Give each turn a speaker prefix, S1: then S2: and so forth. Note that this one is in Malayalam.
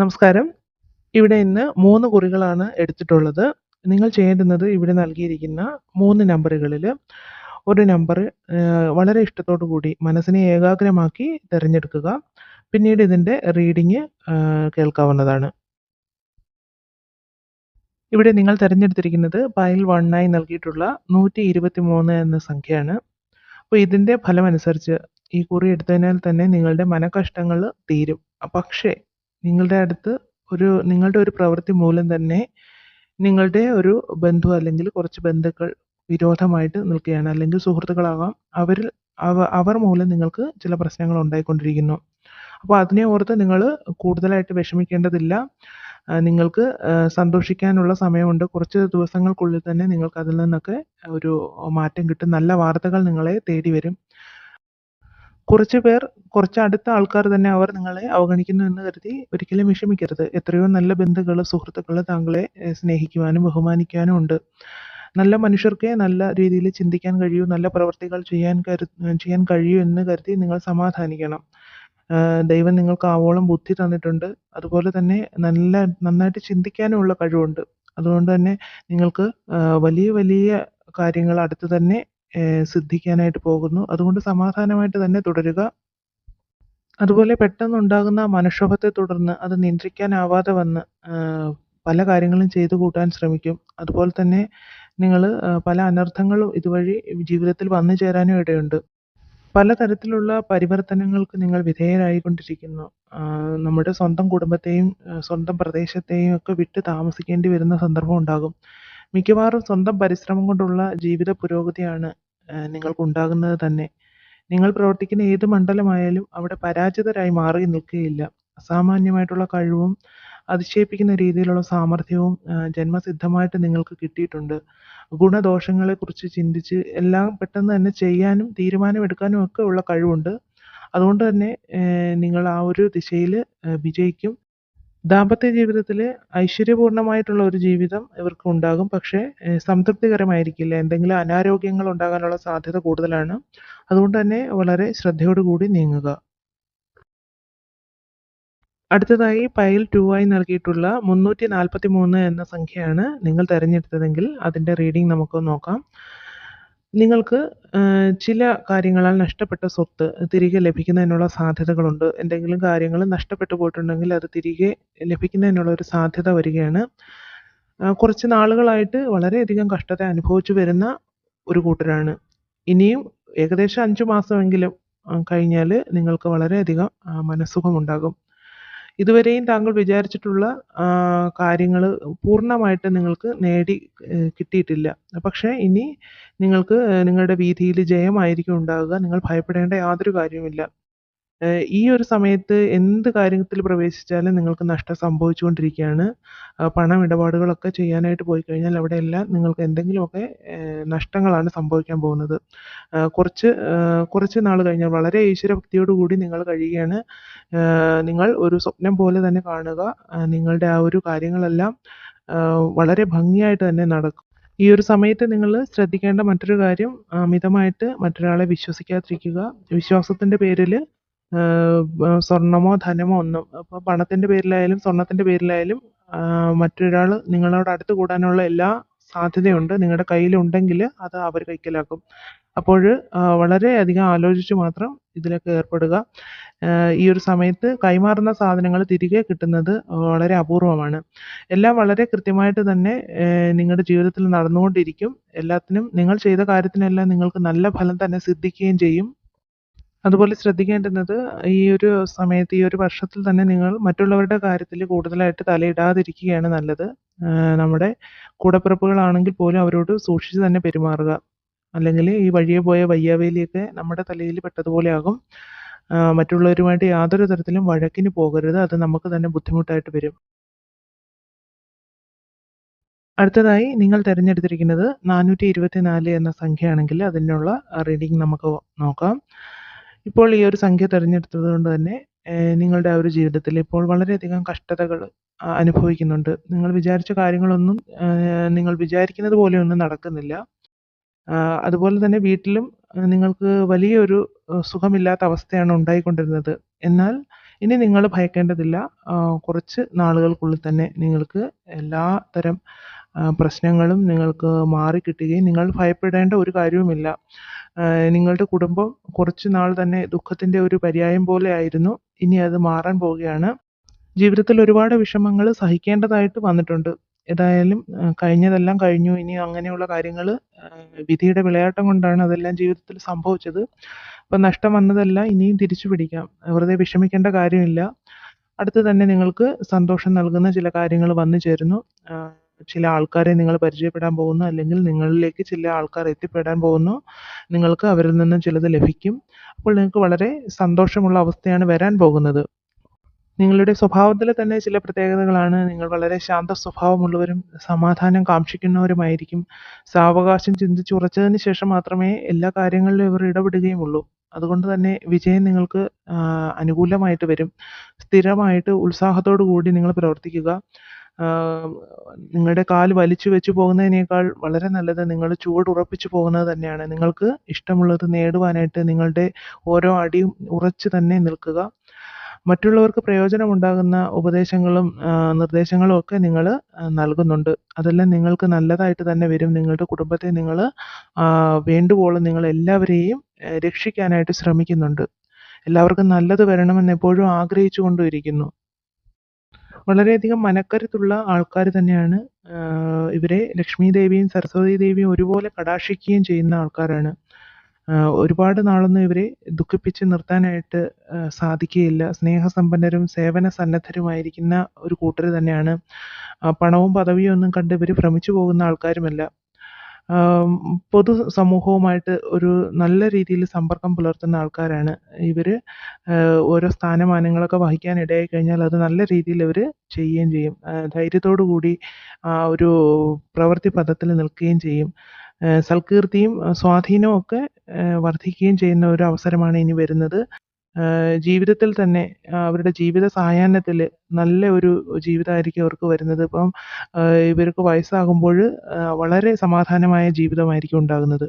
S1: നമസ്കാരം. ഇവിടെ ഇന്ന് മൂന്ന് കുറികളാണ് എടുത്തിട്ടുള്ളത്. നിങ്ങൾ ചെയ്യേണ്ടുന്നത് ഇവിടെ നൽകിയിരിക്കുന്ന മൂന്ന് നമ്പറുകളിൽ ഒരു നമ്പർ വളരെ ഇഷ്ടത്തോടു കൂടി മനസ്സിനെ ഏകാഗ്രമാക്കി തിരഞ്ഞെടുക്കുക. പിന്നീട് ഇതിന്റെ റീഡിങ് കേൾക്കാവുന്നതാണ്. ഇവിടെ നിങ്ങൾ തിരഞ്ഞെടുത്തിരിക്കുന്നത് പൈൽ 1 ആയി നൽകിയിട്ടുള്ള 123 എന്ന സംഖ്യയാണ്. അപ്പോൾ ഇതിന്റെ ഫലമനുസരിച്ച് ഈ കുറി എടുത്തതിനാൽ തന്നെ നിങ്ങളുടെ മനക്കഷ്ടങ്ങൾ തീരും. പക്ഷേ നിങ്ങളുടെ അടുത്ത് ഒരു നിങ്ങളുടെ ഒരു പ്രവൃത്തി മൂലം തന്നെ നിങ്ങളുടെ ഒരു ബന്ധു അല്ലെങ്കിൽ കുറച്ച് ബന്ധുക്കൾ വിരോധമായിട്ട് നിൽക്കുകയാണ്. അല്ലെങ്കിൽ സുഹൃത്തുക്കളാകാം. അവരിൽ അവ അവർ മൂലം നിങ്ങൾക്ക് ചില പ്രശ്നങ്ങൾ ഉണ്ടായിക്കൊണ്ടിരിക്കുന്നു. അപ്പോൾ അതിനെ ഓർത്ത് നിങ്ങൾ കൂടുതലായിട്ട് വിഷമിക്കേണ്ടതില്ല. നിങ്ങൾക്ക് സന്തോഷിക്കാനുള്ള സമയമുണ്ട്. കുറച്ച് ദിവസങ്ങൾക്കുള്ളിൽ തന്നെ നിങ്ങൾക്ക് അതിൽ നിന്നൊക്കെ ഒരു മാറ്റം കിട്ടും. നല്ല വാർത്തകൾ നിങ്ങളെ തേടി വരും. കുറച്ച് പേർ കുറച്ച് അടുത്ത ആൾക്കാർ തന്നെ അവർ നിങ്ങളെ അവഗണിക്കുന്നു എന്ന് കരുതി ഒരിക്കലും വിഷമിക്കരുത്. എത്രയോ നല്ല ബന്ധുക്കൾ, സുഹൃത്തുക്കൾ താങ്കളെ സ്നേഹിക്കുവാനും ബഹുമാനിക്കുവാനും ഉണ്ട്. നല്ല മനുഷ്യർക്ക് നല്ല രീതിയിൽ ചിന്തിക്കാൻ കഴിയൂ, നല്ല പ്രവർത്തികൾ ചെയ്യാൻ കരു ചെയ്യാൻ കഴിയൂ എന്ന് കരുതി നിങ്ങൾ സമാധാനിക്കണം. ദൈവം നിങ്ങൾക്ക് ആവോളം ബുദ്ധി തന്നിട്ടുണ്ട്. അതുപോലെ തന്നെ നല്ല നന്നായിട്ട് ചിന്തിക്കാനുമുള്ള കഴിവുണ്ട്. അതുകൊണ്ട് തന്നെ നിങ്ങൾക്ക് വലിയ വലിയ കാര്യങ്ങൾ അടുത്ത് തന്നെ സിദ്ധിക്കാനായിട്ട് പോകുന്നു. അതുകൊണ്ട് സമാധാനമായിട്ട് തന്നെ തുടരുക. അതുപോലെ പെട്ടെന്നുണ്ടാകുന്ന മനുഷ്യഭത്തെ തുടർന്ന് അത് നിയന്ത്രിക്കാനാവാതെ വന്ന് പല കാര്യങ്ങളും ചെയ്തു കൂട്ടാൻ ശ്രമിക്കും. അതുപോലെ തന്നെ നിങ്ങൾ പല അനർത്ഥങ്ങളും ഇതുവഴി ജീവിതത്തിൽ വന്നു ചേരാനും ഇടയുണ്ട്. പലതരത്തിലുള്ള പരിവർത്തനങ്ങൾക്ക് നിങ്ങൾ വിധേയരായിക്കൊണ്ടിരിക്കുന്നു. നമ്മുടെ സ്വന്തം കുടുംബത്തെയും സ്വന്തം പ്രദേശത്തെയും ഒക്കെ വിട്ട് താമസിക്കേണ്ടി വരുന്ന സന്ദർഭം ഉണ്ടാകും. മിക്കവാറും സ്വന്തം പരിശ്രമം കൊണ്ടുള്ള ജീവിത പുരോഗതിയാണ് നിങ്ങൾക്കുണ്ടാകുന്നത് തന്നെ. നിങ്ങൾ പ്രവർത്തിക്കുന്ന ഏത് മണ്ഡലമായാലും അവിടെ പരാജിതരായി മാറി നിൽക്കുകയില്ല. അസാമാന്യമായിട്ടുള്ള കഴിവും അതിശയിപ്പിക്കുന്ന രീതിയിലുള്ള സാമർഥ്യവും ജന്മസിദ്ധമായിട്ട് നിങ്ങൾക്ക് കിട്ടിയിട്ടുണ്ട്. ഗുണദോഷങ്ങളെക്കുറിച്ച് ചിന്തിച്ച് എല്ലാം പെട്ടെന്ന് തന്നെ ചെയ്യാനും തീരുമാനമെടുക്കാനും ഒക്കെ ഉള്ള കഴിവുണ്ട്. അതുകൊണ്ട് തന്നെ നിങ്ങൾ ആ ഒരു ദിശയിൽ വിജയിക്കും. ദാമ്പത്യ ജീവിതത്തിൽ ഐശ്വര്യപൂർണമായിട്ടുള്ള ഒരു ജീവിതം ഇവർക്ക് ഉണ്ടാകും. പക്ഷേ സംതൃപ്തികരമായിരിക്കില്ല. എന്തെങ്കിലും അനാരോഗ്യങ്ങൾ ഉണ്ടാകാനുള്ള സാധ്യത കൂടുതലാണ്. അതുകൊണ്ട് തന്നെ വളരെ ശ്രദ്ധയോടുകൂടി നീങ്ങുക. അടുത്തതായി പൈൽ ടു ആയി നൽകിയിട്ടുള്ള 343 എന്ന സംഖ്യയാണ് നിങ്ങൾ തിരഞ്ഞെടുത്തതെങ്കിൽ അതിന്റെ റീഡിംഗ് നമുക്ക് നോക്കാം. നിങ്ങൾക്ക് ചില കാര്യങ്ങളാൽ നഷ്ടപ്പെട്ട സ്വത്ത് തിരികെ ലഭിക്കുന്നതിനുള്ള സാധ്യതകളുണ്ട്. എന്തെങ്കിലും കാര്യങ്ങൾ നഷ്ടപ്പെട്ടു പോയിട്ടുണ്ടെങ്കിൽ അത് തിരികെ ലഭിക്കുന്നതിനുള്ള ഒരു സാധ്യത വരികയാണ്. കുറച്ച് നാളുകളായിട്ട് വളരെയധികം കഷ്ടത അനുഭവിച്ചു വരുന്ന ഒരു കൂട്ടരാണ്. ഇനിയും ഏകദേശം അഞ്ച് മാസമെങ്കിലും കഴിഞ്ഞാൽ നിങ്ങൾക്ക് വളരെയധികം മനസ്സുഖമുണ്ടാകും. ഇതുവരെയും താങ്കൾ വിചാരിച്ചിട്ടുള്ള കാര്യങ്ങൾ പൂർണമായിട്ട് നിങ്ങൾക്ക് നേടി കിട്ടിയിട്ടില്ല. പക്ഷേ ഇനി നിങ്ങൾക്ക് നിങ്ങളുടെ വീഥിയിൽ ജയമായിരിക്കും ഉണ്ടാകുക. നിങ്ങൾ ഭയപ്പെടേണ്ട യാതൊരു കാര്യവുമില്ല. ഈ ഒരു സമയത്ത് എന്ത് കാര്യത്തിൽ പ്രവേശിച്ചാലും നിങ്ങൾക്ക് നഷ്ടം സംഭവിച്ചുകൊണ്ടിരിക്കുകയാണ്. പണം ഇടപാടുകളൊക്കെ ചെയ്യാനായിട്ട് പോയി കഴിഞ്ഞാൽ അവിടെ എല്ലാം നിങ്ങൾക്ക് എന്തെങ്കിലുമൊക്കെ നഷ്ടങ്ങളാണ് സംഭവിക്കാൻ പോകുന്നത്. കുറച്ച് കുറച്ച് നാൾ കഴിഞ്ഞാൽ വളരെ ഈശ്വരഭക്തിയോട് കൂടി നിങ്ങൾ കഴിയുകയാണ്. നിങ്ങൾ ഒരു സ്വപ്നം പോലെ തന്നെ കാണുക. നിങ്ങളുടെ ആ ഒരു കാര്യങ്ങളെല്ലാം വളരെ ഭംഗിയായിട്ട് തന്നെ നടക്കും. ഈ ഒരു സമയത്ത് നിങ്ങൾ ശ്രദ്ധിക്കേണ്ട മറ്റൊരു കാര്യം അമിതമായിട്ട് മറ്റൊരാളെ വിശ്വസിക്കാതിരിക്കുക. വിശ്വാസത്തിന്റെ പേരിൽ സ്വർണമോ ധനമോ ഒന്നും ഇപ്പൊ പണത്തിന്റെ പേരിലായാലും സ്വർണത്തിന്റെ പേരിലായാലും മറ്റൊരാൾ നിങ്ങളോട് അടുത്ത് കൂടാനുള്ള എല്ലാ സാധ്യതയുണ്ട്. നിങ്ങളുടെ കയ്യിലുണ്ടെങ്കിൽ അത് അവർ കൈക്കലാക്കും. അപ്പോൾ വളരെ വളരെയധികം ആലോചിച്ച് മാത്രം ഇതിലൊക്കെ ഏർപ്പെടുക. ഈ ഒരു സമയത്ത് കൈമാറുന്ന സാധനങ്ങൾ തിരികെ കിട്ടുന്നത് വളരെ അപൂർവമാണ്. എല്ലാം വളരെ കൃത്യമായിട്ട് തന്നെ നിങ്ങളുടെ ജീവിതത്തിൽ നടന്നുകൊണ്ടിരിക്കും. എല്ലാത്തിനും നിങ്ങൾ ചെയ്ത കാര്യത്തിനെല്ലാം നിങ്ങൾക്ക് നല്ല ഫലം തന്നെ സിദ്ധിക്കുകയും ചെയ്യും. അതുപോലെ ശ്രദ്ധിക്കേണ്ടുന്നത് ഈ ഒരു സമയത്ത് ഈ ഒരു വർഷത്തിൽ തന്നെ നിങ്ങൾ മറ്റുള്ളവരുടെ കാര്യത്തിൽ കൂടുതലായിട്ട് തലയിടാതിരിക്കുകയാണ് നല്ലത്. നമ്മുടെ കൂടപ്പിറപ്പുകളാണെങ്കിൽ പോലും അവരോട് സൂക്ഷിച്ച് തന്നെ പെരുമാറുക. അല്ലെങ്കിൽ ഈ വഴിയെ പോയ വയ്യാവേലിയൊക്കെ നമ്മുടെ തലയിൽ പെട്ടതുപോലെയാകും. ആഹ്, മറ്റുള്ളവരുമായിട്ട് യാതൊരു തരത്തിലും വഴക്കിന് പോകരുത്. അത് നമുക്ക് തന്നെ ബുദ്ധിമുട്ടായിട്ട് വരും. അടുത്തതായി നിങ്ങൾ തിരഞ്ഞെടുത്തിരിക്കുന്നത് 424 എന്ന സംഖ്യയാണെങ്കിൽ അതിനുള്ള റീഡിംഗ് നമുക്ക് നോക്കാം. ഇപ്പോൾ ഈ ഒരു സംഖ്യ തിരഞ്ഞെടുത്തത് കൊണ്ട് തന്നെ നിങ്ങളുടെ ആ ഒരു ജീവിതത്തിൽ ഇപ്പോൾ വളരെയധികം കഷ്ടതകൾ അനുഭവിക്കുന്നുണ്ട്. നിങ്ങൾ വിചാരിച്ച കാര്യങ്ങളൊന്നും നിങ്ങൾ വിചാരിക്കുന്നത് പോലെയൊന്നും നടക്കുന്നില്ല. അതുപോലെ തന്നെ വീട്ടിലും നിങ്ങൾക്ക് വലിയൊരു സുഖമില്ലാത്ത അവസ്ഥയാണ് ഉണ്ടായിക്കൊണ്ടിരുന്നത്. എന്നാൽ ഇനി നിങ്ങൾ ഭയക്കേണ്ടതില്ല. കുറച്ച് നാളുകൾക്കുള്ളിൽ തന്നെ നിങ്ങൾക്ക് എല്ലാ തരം പ്രശ്നങ്ങളും നിങ്ങൾക്ക് മാറിക്കിട്ടുകയും നിങ്ങൾ ഭയപ്പെടേണ്ട ഒരു കാര്യവുമില്ല. നിങ്ങളുടെ കുടുംബം കുറച്ച് നാൾ തന്നെ ദുഃഖത്തിന്റെ ഒരു പര്യായം പോലെ ആയിരുന്നു ഇനി അത് മാറാൻ പോവുകയാണ്. ജീവിതത്തിൽ ഒരുപാട് വിഷമങ്ങൾ സഹിക്കേണ്ടതായിട്ട് വന്നിട്ടുണ്ട്. ഏതായാലും കഴിഞ്ഞതെല്ലാം കഴിഞ്ഞു. ഇനി അങ്ങനെയുള്ള കാര്യങ്ങൾ വിധിയുടെ വിളയാട്ടം കൊണ്ടാണ് അതെല്ലാം ജീവിതത്തിൽ സംഭവിച്ചത്. അപ്പം നഷ്ടം വന്നതെല്ലാം ഇനിയും തിരിച്ചു പിടിക്കാം. വെറുതെ വിഷമിക്കേണ്ട കാര്യമില്ല. അടുത്ത് തന്നെ നിങ്ങൾക്ക് സന്തോഷം നൽകുന്ന ചില കാര്യങ്ങൾ വന്നു ചേരുന്നു. ചില ആൾക്കാരെ നിങ്ങൾ പരിചയപ്പെടാൻ പോകുന്നു. അല്ലെങ്കിൽ നിങ്ങളിലേക്ക് ചില ആൾക്കാർ എത്തിപ്പെടാൻ പോകുന്നു. നിങ്ങൾക്ക് അവരിൽ നിന്ന് ചിലത് ലഭിക്കും. അപ്പോൾ നിങ്ങൾക്ക് വളരെ സന്തോഷമുള്ള അവസ്ഥയാണ് വരാൻ പോകുന്നത്. നിങ്ങളുടെ സ്വഭാവത്തിൽ തന്നെ ചില പ്രത്യേകതകളാണ്. നിങ്ങൾ വളരെ ശാന്ത സ്വഭാവമുള്ളവരും സമാധാനം കാക്ഷിക്കുന്നവരുമായിരിക്കും സാവകാശം ചിന്തിച്ചുറച്ചതിന് ശേഷം മാത്രമേ എല്ലാ കാര്യങ്ങളിലും ഇവർ ഇടപെടുകയുമുള്ളൂ. അതുകൊണ്ട് തന്നെ വിജയം നിങ്ങൾക്ക് അനുകൂലമായിട്ട് വരും. സ്ഥിരമായിട്ട് ഉത്സാഹത്തോടു കൂടി നിങ്ങൾ പ്രവർത്തിക്കുക. നിങ്ങളുടെ കാൽ വലിച്ചു വെച്ച് പോകുന്നതിനേക്കാൾ വളരെ നല്ലത് നിങ്ങൾ ചുവടുറപ്പിച്ച് പോകുന്നത് തന്നെയാണ്. നിങ്ങൾക്ക് ഇഷ്ടമുള്ളത് നേടുവാനായിട്ട് നിങ്ങളുടെ ഓരോ അടിയും ഉറച്ചു തന്നെ നിൽക്കുക. മറ്റുള്ളവർക്ക് പ്രയോജനമുണ്ടാകുന്ന ഉപദേശങ്ങളും നിർദ്ദേശങ്ങളും ഒക്കെ നിങ്ങൾ നൽകുന്നുണ്ട്. അതെല്ലാം നിങ്ങൾക്ക് നല്ലതായിട്ട് തന്നെ വരും. നിങ്ങളുടെ കുടുംബത്തെ നിങ്ങൾ വേണ്ടുവോളം നിങ്ങൾ എല്ലാവരെയും രക്ഷിക്കാനായിട്ട് ശ്രമിക്കുന്നുണ്ട്. എല്ലാവർക്കും നല്ലത് വരണമെന്ന് എപ്പോഴും ആഗ്രഹിച്ചു ഇരിക്കുന്നു. വളരെയധികം മനക്കരുത്തുള്ള ആൾക്കാർ തന്നെയാണ്. ഇവരെ ലക്ഷ്മി ദേവിയും സരസ്വതി ദേവിയും ഒരുപോലെ കടാക്ഷിക്കുകയും ചെയ്യുന്ന ആൾക്കാരാണ്. ഒരുപാട് നാളൊന്നും ഇവരെ ദുഃഖിപ്പിച്ച് നിർത്താനായിട്ട് സാധിക്കുകയില്ല. സ്നേഹസമ്പന്നരും സേവന സന്നദ്ധരുമായിരിക്കുന്ന ഒരു കൂട്ടർ തന്നെയാണ്. പണവും പദവിയും ഒന്നും കണ്ട് ഇവർ ഭ്രമിച്ചു പോകുന്ന ആൾക്കാരുമല്ല. പൊതു സമൂഹവുമായിട്ട് ഒരു നല്ല രീതിയിൽ സമ്പർക്കം പുലർത്തുന്ന ആൾക്കാരാണ്. ഇവർ ഓരോ സ്ഥാനമാനങ്ങളൊക്കെ വഹിക്കാൻ ഇടയായി കഴിഞ്ഞാൽ അത് നല്ല രീതിയിൽ അവർ ചെയ്യുകയും ചെയ്യും. ധൈര്യത്തോടു കൂടി ആ ഒരു പ്രവൃത്തി പദത്തിൽ നിൽക്കുകയും ചെയ്യും. സൽകീർത്തിയും സ്വാധീനവും ഒക്കെ വർദ്ധിക്കുകയും ചെയ്യുന്ന ഒരു അവസരമാണ് ഇനി വരുന്നത്. ജീവിതത്തിൽ തന്നെ അവരുടെ ജീവിത സായാഹ്നത്തിൽ നല്ല ഒരു ജീവിതമായിരിക്കും അവർക്ക് വരുന്നത്. ഇപ്പം ഇവർക്ക് വയസ്സാകുമ്പോൾ വളരെ സമാധാനമായ ജീവിതമായിരിക്കും ഉണ്ടാകുന്നത്.